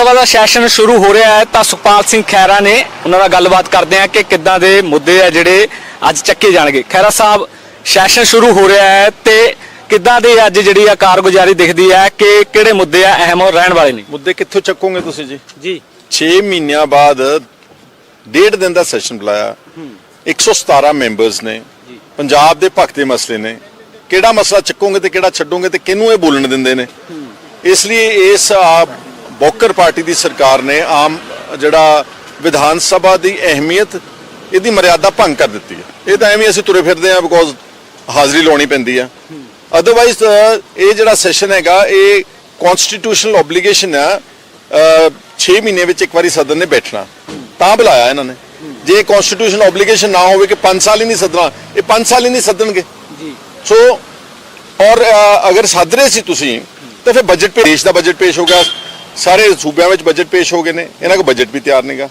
ਸਭਾ ਦਾ session ਸ਼ੁਰੂ ਹੋ ਰਿਹਾ ਹੈ ਤਾਂ ਸੁਖਪਾਲ ਸਿੰਘ ਖੈਰਾ ਨੇ ਉਹਨਾਂ ਨਾਲ ਗੱਲਬਾਤ ਕਰਦੇ ਆ ਕਿ ਕਿੱਦਾਂ ਦੇ ਮੁੱਦੇ ਆ ਜਿਹੜੇ ਅੱਜ ਚੱਕੇ ਜਾਣਗੇ। ਖੈਰਾ ਸਾਹਿਬ ਸੈਸ਼ਨ ਸ਼ੁਰੂ ਹੋ ਰਿਹਾ ਹੈ ਤੇ ਕਿੱਦਾਂ ਦੀ ਅੱਜ ਜਿਹੜੀ ਆ ਕਾਰਗੁਜ਼ਾਰੀ ਦਿਖਦੀ ਹੈ ਕਿ ਕਿਹੜੇ ਮੁੱਦੇ ਆ ਅਹਿਮ ਰਹਿਣ ਵਾਲੇ ਨੇ? ਮੁੱਦੇ ਕਿੱਥੋਂ ਚੱਕੋਗੇ ਤੁਸੀਂ ਜੀ? ਜੀ। 6 ਮਹੀਨਿਆਂ ਬਾਅਦ ਡੇਢ ਦਿਨ ਦਾ ਸੈਸ਼ਨ ਬੁਲਾਇਆ। 117 ਮੈਂਬਰਸ ਨੇ। ਪੰਜਾਬ ਦੇ ਭਖਤ ਦੇ ਮਸਲੇ ਨੇ। ਕਿਹੜਾ ਮਸਲਾ ਚੱਕੋਗੇ ਤੇ ਕਿਹੜਾ ਛੱਡੋਗੇ ਤੇ ਕਿਹਨੂੰ ਇਹ ਬੋਲਣ ਦਿੰਦੇ ਨੇ? ਇਸ ਲਈ ਇਸ ਬੋਕਰ ਪਾਰਟੀ ਦੀ ਸਰਕਾਰ ਨੇ ਆਮ ਜਿਹੜਾ ਵਿਧਾਨ ਸਭਾ ਦੀ ਅਹਿਮੀਅਤ ਇਹਦੀ ਮਰਿਆਦਾ ਭੰਗ ਕਰ ਦਿੱਤੀ ਹੈ। ਇਹ ਤਾਂ ਐਵੇਂ ਅਸੀਂ ਤੁਰੇ ਫਿਰਦੇ ਆ ਬਿਕੋਜ਼ ਹਾਜ਼ਰੀ ਲਾਉਣੀ ਪੈਂਦੀ ਆ ਅਦਰਵਾਈਜ਼ ਇਹ ਜਿਹੜਾ ਸੈਸ਼ਨ ਹੈਗਾ ਇਹ ਕਨਸਟੀਟਿਊਸ਼ਨਲ ਆਬਲੀਗੇਸ਼ਨ ਆ 6 ਮਹੀਨੇ ਵਿੱਚ ਇੱਕ ਵਾਰੀ ਸਦਨ ਨੇ ਬੈਠਣਾ। ਤਾਂ ਬੁਲਾਇਆ ਇਹਨਾਂ ਨੇ। ਜੇ ਕਨਸਟੀਟਿਊਸ਼ਨਲ ਆਬਲੀਗੇਸ਼ਨ ਨਾ ਹੋਵੇ ਕਿ 5 ਸਾਲ ਹੀ ਨਹੀਂ ਸੱਦਣਾ ਇਹ 5 ਸਾਲ ਹੀ ਨਹੀਂ ਸੱਦਣਗੇ। ਜੀ। ਸੋ ਔਰ ਅਗਰ ਸੱਦ ਰਹੇ ਸੀ ਤੁਸੀਂ ਤਾਂ ਫਿਰ ਬਜਟ ਪੇ ਦੇਸ਼ ਦਾ ਬਜਟ ਪੇਸ਼ ਹੋ ਗਿਆ ਸਾਰੇ ਸੂਬਿਆਂ ਵਿੱਚ ਬਜਟ ਪੇਸ਼ ਹੋ ਗਏ ਨੇ ਇਹਨਾਂ ਕੋ ਬਜਟ ਵੀ ਤਿਆਰ ਨਹੀਂਗਾ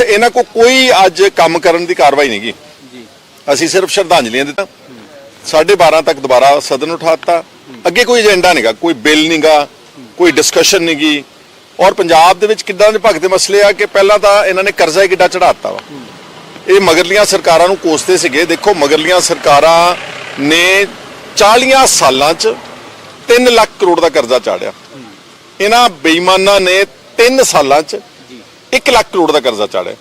ਇਹਨਾਂ ਕੋ ਕੋਈ ਅੱਜ ਕੰਮ ਕਰਨ ਦੀ ਕਾਰਵਾਈ ਨਹੀਂਗੀ ਜੀ। ਅਸੀਂ ਸਿਰਫ ਸ਼ਰਧਾਂਜਲੀਆਂ ਦਿੱਤਾ 12:30 ਤੱਕ ਦੁਬਾਰਾ ਸਦਨ ਉਠਾਤਾ। ਅੱਗੇ ਕੋਈ ਏਜੰਡਾ ਨਹੀਂਗਾ ਕੋਈ ਬਿੱਲ ਨਹੀਂਗਾ ਕੋਈ ਡਿਸਕਸ਼ਨ ਨਹੀਂਗੀ ਔਰ ਪੰਜਾਬ ਦੇ ਵਿੱਚ ਕਿੱਦਾਂ ਦੇ ਭਗਤ ਦੇ ਮਸਲੇ ਆ ਕਿ ਪਹਿਲਾਂ ਤਾਂ ਇਹਨਾਂ ਨੇ ਕਰਜ਼ਾ ਹੀ ਕਿੱਡਾ ਚੜਾਤਾ ਵਾ। ਇਹ ਮਗਰਲੀਆਂ ਸਰਕਾਰਾਂ ਨੂੰ ਕੋਸਦੇ ਸੀਗੇ। ਦੇਖੋ ਮਗਰਲੀਆਂ ਸਰਕਾਰਾਂ ਨੇ 40 ਸਾਲਾਂ 'ਚ 3 ਲੱਖ ਕਰੋੜ ਦਾ ਕਰਜ਼ਾ ਚਾੜਿਆ ਇਹਨਾਂ ਬੇਈਮਾਨਾਂ ਨੇ 3 ਸਾਲਾਂ 'ਚ 1 ਲੱਖ ਕਰੋੜ ਦਾ ਕਰਜ਼ਾ ਚਾੜਿਆ।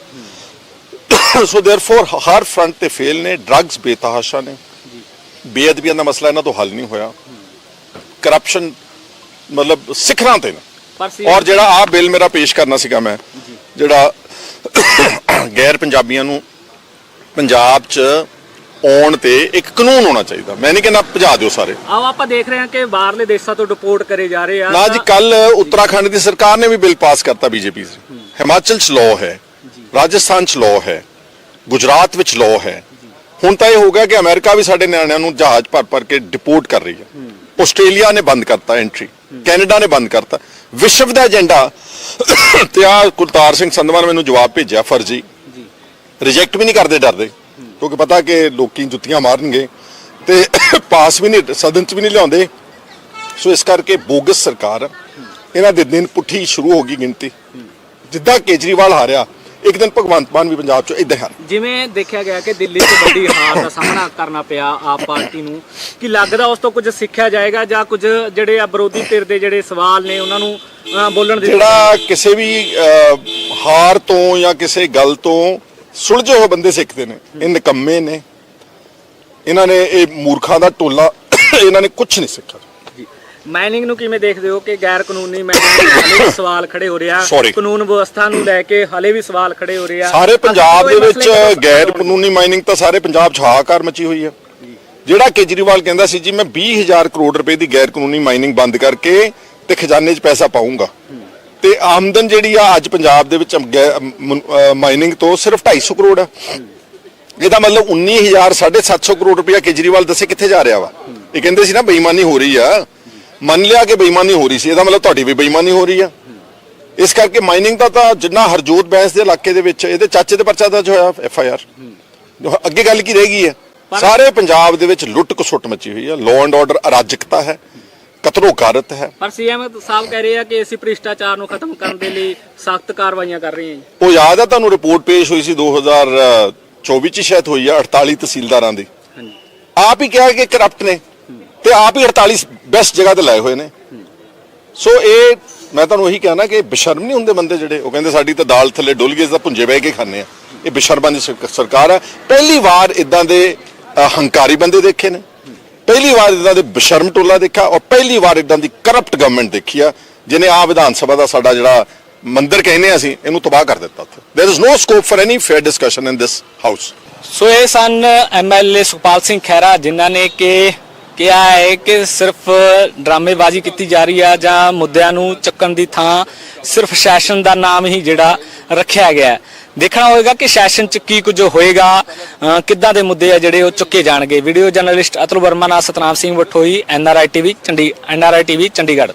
ਸੋ ਦੇਅਰਫੋਰ ਹਰ ਫਰੰਟ ਤੇ ਫੇਲ ਨੇ ਡਰੱਗਸ ਬੇਤਹਾਸ਼ਾ ਨੇ। ਬੇਅਦਬੀਆਂ ਦਾ ਮਸਲਾ ਇਹਨਾਂ ਤੋਂ ਹੱਲ ਨਹੀਂ ਹੋਇਆ। ਕਰਪਸ਼ਨ ਮਤਲਬ ਸਿਖਰਾਂ ਤੇ ਨੇ। ਔਰ ਜਿਹੜਾ ਆ ਬਿੱਲ ਮੇਰਾ ਪੇਸ਼ ਕਰਨਾ ਸੀਗਾ ਮੈਂ ਜਿਹੜਾ ਗੈਰ ਪੰਜਾਬੀਆਂ ਨੂੰ ਪੰਜਾਬ 'ਚ ਆਉਣ ਤੇ ਇੱਕ ਕਾਨੂੰਨ ਹੋਣਾ ਚਾਹੀਦਾ। ਮੈਂ ਨਹੀਂ ਕਹਿੰਦਾ ਭਜਾ ਦਿਓ ਸਾਰੇ। ਆਓ ਆਪਾਂ ਦੇਖ ਰਹੇ ਹਾਂ ਕਿ ਬਾਹਰਲੇ ਦੇਸ਼ਾਂ ਤੋਂ ਡਿਪੋਰਟ ਕਰੇ ਜਾ ਰਹੇ ਆ। ਨਾ ਜੀ ਕੱਲ ਉੱਤਰਾਖੰਡ ਦੀ ਸਰਕਾਰ ਨੇ ਵੀ ਬਿੱਲ ਪਾਸ ਕਰਤਾ ਬੀਜੇਪੀ ਦੇ ਹਿਮਾਚਲ 'ਚ ਲਾਅ ਹੈ ਰਾਜਸਥਾਨ 'ਚ ਲਾਅ ਹੈ ਗੁਜਰਾਤ ਵਿੱਚ ਲਾਅ ਹੈ। ਹੁਣ ਤਾਂ ਇਹ ਹੋ ਗਿਆ ਕਿ ਅਮਰੀਕਾ ਵੀ ਸਾਡੇ ਨਿਆਣਿਆਂ ਨੂੰ ਜਹਾਜ਼ ਭਰ ਭਰ ਕੇ ਡਿਪੋਰਟ ਕਰ ਰਹੀ ਹੈ। ਆਸਟ੍ਰੇਲੀਆ ਨੇ ਬੰਦ ਕਰਤਾ ਐਂਟਰੀ ਕੈਨੇਡਾ ਨੇ ਬੰਦ ਕਰਤਾ। ਵਿਸ਼ਵ ਦਾ ਏਜੰਡਾ ਤੇ ਆ ਕੁਲਤਾਰ ਸਿੰਘ ਸੰਧਵਾ ਨੇ ਮੈਨੂੰ ਜਵਾਬ ਭੇਜਿਆ ਫਰਜ਼ੀ। ਰਿਜੈਕਟ ਵੀ ਨਹੀਂ ਕਰਦੇ ਡਰਦੇ। ਕਿਉਂਕਿ ਪਤਾ ਕਿ ਲੋਕੀ ਜੁੱਤੀਆਂ ਮਾਰਨਗੇ ਤੇ ਪਾਸ ਵੀ ਨਹੀਂ ਸਦਨ ਚ ਵੀ ਨਹੀਂ ਲਿਆਉਂਦੇ ਸੋ ਇਸ ਕਰਕੇ ਬੋਗਸ ਸਰਕਾਰ। ਇਹਨਾਂ ਦੇ ਦਿਨ ਪੁੱਠੀ ਸ਼ੁਰੂ ਹੋ ਗਈ ਗਿਣਤੀ ਜਿੱਦਾਂ ਕੇਜਰੀਵਾਲ ਹਾਰਿਆ ਇੱਕ ਦਿਨ ਭਗਵੰਤ ਮਾਨ ਵੀ ਪੰਜਾਬ ਚੋਂ ਇਦਾਂ ਹਾਰ ਜਿਵੇਂ ਦੇਖਿਆ ਗਿਆ ਕਿ ਦਿੱਲੀ 'ਚ ਵੱਡੀ ਹਾਰ ਦਾ ਸਾਹਮਣਾ ਕਰਨਾ ਪਿਆ ਆਪ ਪਾਰਟੀ ਨੂੰ ਕੀ ਲੱਗਦਾ ਉਸ ਤੋਂ ਕੁਝ ਸਿੱਖਿਆ ਜਾਏਗਾ ਜਾਂ ਕੁਝ ਜਿਹੜੇ ਆ ਵਿਰੋਧੀ ਧਿਰ ਦੇ ਜਿਹੜੇ ਸਵਾਲ ਨੇ ਉਹਨਾਂ ਨੂੰ ਬੋਲਣ ਦੇ ਜਿਹੜਾ ਕਿਸੇ ਵੀ ਹਾਰ ਤੋਂ ਜਾਂ ਕਿਸੇ ਗੱਲ ਤੋਂ ਸੁਲਝੇ ਹੋਏ ਬੰਦੇ ਸਿੱਖਦੇ ਨੇ ਇਹ ਨਿਕੰਮੇ ਨੇ। ਇਹਨਾਂ ਨੇ ਇਹ ਮੂਰਖਾਂ ਦਾ ਟੋਲਾ ਇਹਨਾਂ ਨੇ ਕੁਝ ਨਹੀਂ ਸਿੱਖਿਆ। ਮਾਈਨਿੰਗ ਨੂੰ ਕਿਵੇਂ ਦੇਖਦੇ ਹੋ ਕਿ ਗੈਰ ਕਾਨੂੰਨੀ ਮਾਈਨਿੰਗ ਹਾਲੇ ਵੀ ਸਵਾਲ ਖੜੇ ਹੋ ਰਿਹਾ? Sorry. ਕਾਨੂੰਨ ਵਿਵਸਥਾ ਨੂੰ ਲੈ ਕੇ ਹਾਲੇ ਵੀ ਸਵਾਲ ਖੜੇ ਹੋ ਰਿਹਾ? ਸਾਰੇ ਪੰਜਾਬ ਦੇ ਵਿੱਚ ਗੈਰ ਕਾਨੂੰਨੀ ਮਾਈਨਿੰਗ ਤਾਂ ਸਾਰੇ ਪੰਜਾਬ 'ਚ ਹਾਹਾਕਾਰ ਮਚੀ ਹੋਈ ਹੈ ਜਿਹੜਾ ਕੇਜਰੀਵਾਲ ਕਹਿੰਦਾ ਸੀ ਜੀ ਮੈਂ 20000 ਕਰੋੜ ਰੁਪਏ ਦੀ ਗੈਰ ਕਾਨੂੰਨੀ ਮਾਈਨਿੰਗ ਬੰਦ ਕਰਕੇ ਤੇ ਖਜ਼ਾਨੇ 'ਚ ਪੈਸਾ ਪਾਉਂਗਾ ਤੇ ਆਮਦਨ ਜਿਹੜੀ ਆ ਅੱਜ ਪੰਜਾਬ ਦੇ ਵਿੱਚ ਮਾਈਨਿੰਗ ਤੋਂ ਸਿਰਫ 250 ਕਰੋੜ ਆ। ਇਹਦਾ ਮਤਲਬ 19000 750 ਕਰੋੜ ਰੁਪਇਆ ਕੇਜਰੀਵਾਲ ਦੱਸੇ ਕਿੱਥੇ ਜਾ ਰਿਹਾ ਵਾ। ਇਹ ਕਹਿੰਦੇ ਸੀ ਨਾ ਬੇਈਮਾਨੀ ਹੋ ਰਹੀ ਆ। ਮੰਨ ਲਿਆ ਕਿ ਬੇਈਮਾਨੀ ਹੋ ਰਹੀ ਸੀ। ਇਹਦਾ ਮਤਲਬ ਤੁਹਾਡੀ ਵੀ ਬੇਈਮਾਨੀ ਹੋ ਰਹੀ ਆ। ਇਸ ਕਰਕੇ ਮਾਈਨਿੰਗ ਦਾ ਤਾਂ ਜਿੰਨਾ ਹਰਜੋਤ ਬੈਂਸ ਦੇ ਇਲਾਕੇ ਦੇ ਵਿੱਚ ਇਹਦੇ ਚਾਚੇ ਦੇ ਪਰਚਾ ਦਰਜ ਹੋਇਆ ਐਫ ਆਈ ਆਰ ਅੱਗੇ ਗੱਲ ਕੀ ਰਹਿ ਗਈ ਹੈ? ਸਾਰੇ ਪੰਜਾਬ ਦੇ ਵਿੱਚ ਲੁੱਟ ਕਸੁੱਟ ਮਚੀ ਹੋਈ ਹੈ ਲਾਅ ਐਂਡ ਆਰਡਰ ਅਰਾਜਕਤਾ ਹੈ। ਕਤਲੋ ਗਾਰਤ ਹੈ। ਪਰ ਸੀਐਮ ਸਾਹਿਬ ਕਹਿ ਰਹੇ ਆ ਕਿ ਅਸੀਂ ਭ੍ਰਿਸ਼ਟਾਚਾਰ ਨੂੰ ਖਤਮ ਕਰਨ ਦੇ ਲਈ ਸਖਤ ਕਾਰਵਾਈਆਂ ਕਰ ਰਹੇ ਹਾਂ ਜੀ। ਉਹ ਯਾਦ ਹੈ ਤੁਹਾਨੂੰ ਰਿਪੋਰਟ ਪੇਸ਼ ਹੋਈ ਸੀ 2024 ਚ ਸ਼ਾਇਦ ਹੋਈ ਆ 48 ਤਹਿਸੀਲਦਾਰਾਂ ਦੀ। ਹਾਂਜੀ। ਆਪ ਹੀ ਕਿਹਾ ਕਿ ਕਰਪਟ ਨੇ ਤੇ ਆਪ ਹੀ 48 ਬੈਸਟ ਜਗ੍ਹਾ ਤੇ ਲਾਏ ਹੋਏ ਨੇ। ਸੋ ਇਹ ਮੈਂ ਤੁਹਾਨੂੰ ਉਹੀ ਕਹਿਣਾ ਕਿ ਬੇਸ਼ਰਮ ਨਹੀਂ ਹੁੰਦੇ ਬੰਦੇ ਜਿਹੜੇ ਉਹ ਕਹਿੰਦੇ ਸਾਡੀ ਤਾਂ ਦਾਲ ਥੱਲੇ ਡੁੱਲ ਗਈ ਤਾਂ ਭੁੰਜੇ ਬਹਿ ਕੇ ਖਾਂਦੇ ਆ ਇਹ ਬੇਸ਼ਰਮਾਂ ਦੀ ਸਰਕ- ਸਰਕਾਰ ਹੈ ਪਹਿਲੀ ਵਾਰ ਇਦਾਂ ਦੇ ਹੰਕਾਰੀ ਬੰਦੇ ਦੇਖੇ ਨੇ। ਪਹਿਲੀ ਵਾਰ ਇਦਾਂ ਦੇ ਬਸ਼ਰਮ ਟੋਲਾ ਦੇਖਿਆ ਔਰ ਪਹਿਲੀ ਵਾਰ ਇਦਾਂ ਦੀ ਕਰਪਟ ਗਵਰਨਮੈਂਟ ਦੇਖੀ ਆ ਜਿਨੇ ਆ ਵਿਧਾਨ ਸਭਾ ਦਾ ਸਾਡਾ ਜਿਹੜਾ ਮੰਦਰ ਕਹਿੰਦੇ ਆ ਅਸੀਂ, ਇਹਨੂੰ ਤਬਾਹ ਕਰ ਦਿੱਤਾ ਉੱਥੇ। There is no scope for any fair discussion in this house so ਇਹ ਸਨ ਐਮਐਲਏ ਸੁਖਪਾਲ ਸਿੰਘ ਖੈਰਾ ਜਿਨ੍ਹਾਂ ਨੇ ਕਿ ਕਿਹਾ ਹੈ ਕਿ ਸਿਰਫ ਡਰਾਮੇਬਾਜ਼ੀ ਕੀਤੀ ਜਾ ਰਹੀ ਆ ਜਾਂ ਮੁੱਦਿਆਂ ਨੂੰ ਚੱਕਣ ਦੀ ਥਾਂ ਸਿਰਫ ਸੈਸ਼ਨ ਦਾ ਨਾਮ ਹੀ ਜਿਹੜਾ ਰੱਖਿਆ ਗਿਆ ਦੇਖਣਾ ਹੋਏਗਾ ਕਿ ਸੈਸ਼ਨ ਚ ਕੀ ਕੁਝ ਹੋਏਗਾ ਕਿੱਦਾਂ ਦੇ ਮੁੱਦੇ ਆ ਜਿਹੜੇ ਉਹ ਚੁੱਕੇ ਜਾਣਗੇ। ਵੀਡੀਓ ਜਰਨਲਿਸਟ ਅਤੁਲ ਵਰਮਾ ਨਾਲ Satnam Singh Vathoi NRI TV, Chandi NRI TV, Chandigarh.